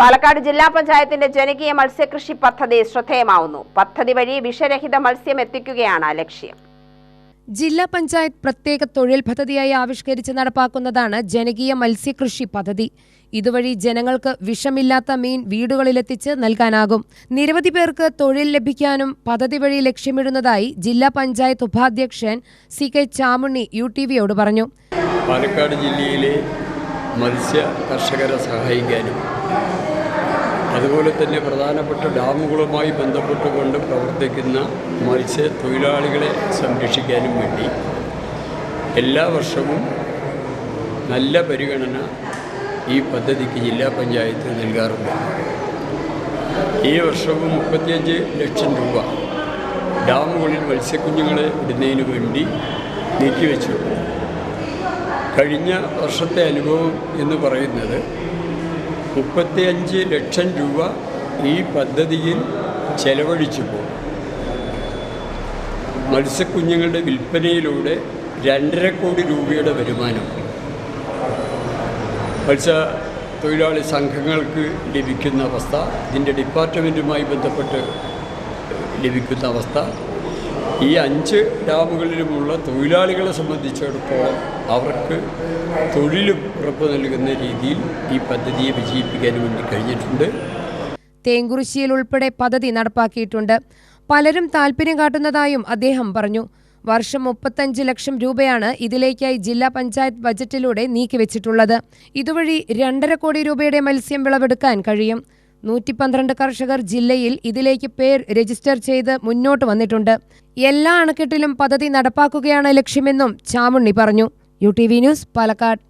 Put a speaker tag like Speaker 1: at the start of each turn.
Speaker 1: പാലക്കാട് ജില്ലാ പഞ്ചായത്തിന്റെ ജനകീയ മത്സ്യകൃഷി പദ്ധതി ശ്രദ്ധേയമാവുന്നു. പദ്ധതി വഴി വിഷരഹിത മത്സ്യം എത്തിക്കുകയാണ് ലക്ഷ്യം.
Speaker 2: ജില്ലാ പഞ്ചായത്ത് പ്രത്യേക തൊഴിൽ പദ്ധതിയായി ആവിഷ്കരിച്ച് നടപ്പാക്കുന്നതാണ് ജനകീയ മത്സ്യകൃഷി പദ്ധതി. ഇതുവഴി ജനങ്ങൾക്ക് വിഷമില്ലാത്ത മീൻ വീടുകളിലെത്തിച്ച് നൽകാനാകും. നിരവധി പേർക്ക് തൊഴിൽ ലഭിക്കാനും പദ്ധതി വഴി ലക്ഷ്യമിടുന്നതായി ജില്ലാ പഞ്ചായത്ത് ഉപാധ്യക്ഷൻ C K Chamunni U T വിയോട് പറഞ്ഞു.
Speaker 3: പാലക്കാട് ജില്ലയിലെ മത്സ്യ കർഷകരെ സഹായിക്കാനും അതുപോലെ തന്നെ പ്രധാനപ്പെട്ട ഡാമുകളുമായി ബന്ധപ്പെട്ടുകൊണ്ട് പ്രവർത്തിക്കുന്ന മത്സ്യ തൊഴിലാളികളെ സംരക്ഷിക്കാനും വേണ്ടി എല്ലാ വർഷവും നല്ല പരിഗണന ഈ പദ്ധതിക്ക് ജില്ലാ പഞ്ചായത്ത് നൽകാറുണ്ട്. ഈ വർഷവും മുപ്പത്തിയഞ്ച് ലക്ഷം രൂപ ഡാമുകളിൽ മത്സ്യക്കുഞ്ഞുങ്ങളെ ഇടുന്നതിന് വേണ്ടി നീക്കിവെച്ചു. കഴിഞ്ഞ വർഷത്തെ അനുഭവം എന്ന് പറയുന്നത് മുപ്പത്തിയഞ്ച് ലക്ഷം രൂപ ഈ പദ്ധതിയിൽ ചെലവഴിച്ചു പോകും. മത്സ്യക്കുഞ്ഞുങ്ങളുടെ വിൽപ്പനയിലൂടെ രണ്ടര കോടി രൂപയുടെ വരുമാനം. മത്സ്യ തൊഴിലാളി സംഘങ്ങൾക്ക് ലഭിക്കുന്ന അവസ്ഥ ഇതിന്റെ ഡിപ്പാർട്ട്മെന്റുമായി ബന്ധപ്പെട്ട് ലഭിക്കുന്ന അവസ്ഥ ഈ അഞ്ച് ഡാമുകളിലുമുള്ള തൊഴിലാളികളെ സംബന്ധിച്ചിടത്തോളം അവർക്ക് തൊഴിലും ഉറപ്പ് നൽകുന്ന രീതിയിൽ ഈ പദ്ധതിയെ വിജയിപ്പിക്കാൻ വേണ്ടി കഴിഞ്ഞിട്ടുണ്ട്.
Speaker 2: തേങ്കുറിശ്ശിയിൽ ഉൾപ്പെടെ പദ്ധതി നടപ്പാക്കിയിട്ടുണ്ട്. പലരും താൽപര്യം കാട്ടുന്നതായും അദ്ദേഹം പറഞ്ഞു. വർഷം മുപ്പത്തഞ്ച് ലക്ഷം രൂപയാണ് ഇതിലേക്കായി ജില്ലാ പഞ്ചായത്ത് ബജറ്റിലൂടെ നീക്കിവെച്ചിട്ടുള്ളത്. ഇതുവഴി രണ്ടര കോടി രൂപയുടെ മത്സ്യം വിളവെടുക്കാൻ കഴിയും. നൂറ്റി പന്ത്രണ്ട് കർഷകർ ജില്ലയിൽ ഇതിലേക്ക് പേർ രജിസ്റ്റർ ചെയ്ത് മുന്നോട്ട് വന്നിട്ടുണ്ട്. എല്ലാ അണക്കെട്ടിലും പദ്ധതി നടപ്പാക്കുകയാണ് ലക്ഷ്യമെന്നും ചാമുണ്ണി പറഞ്ഞു. U T V news Palakkad.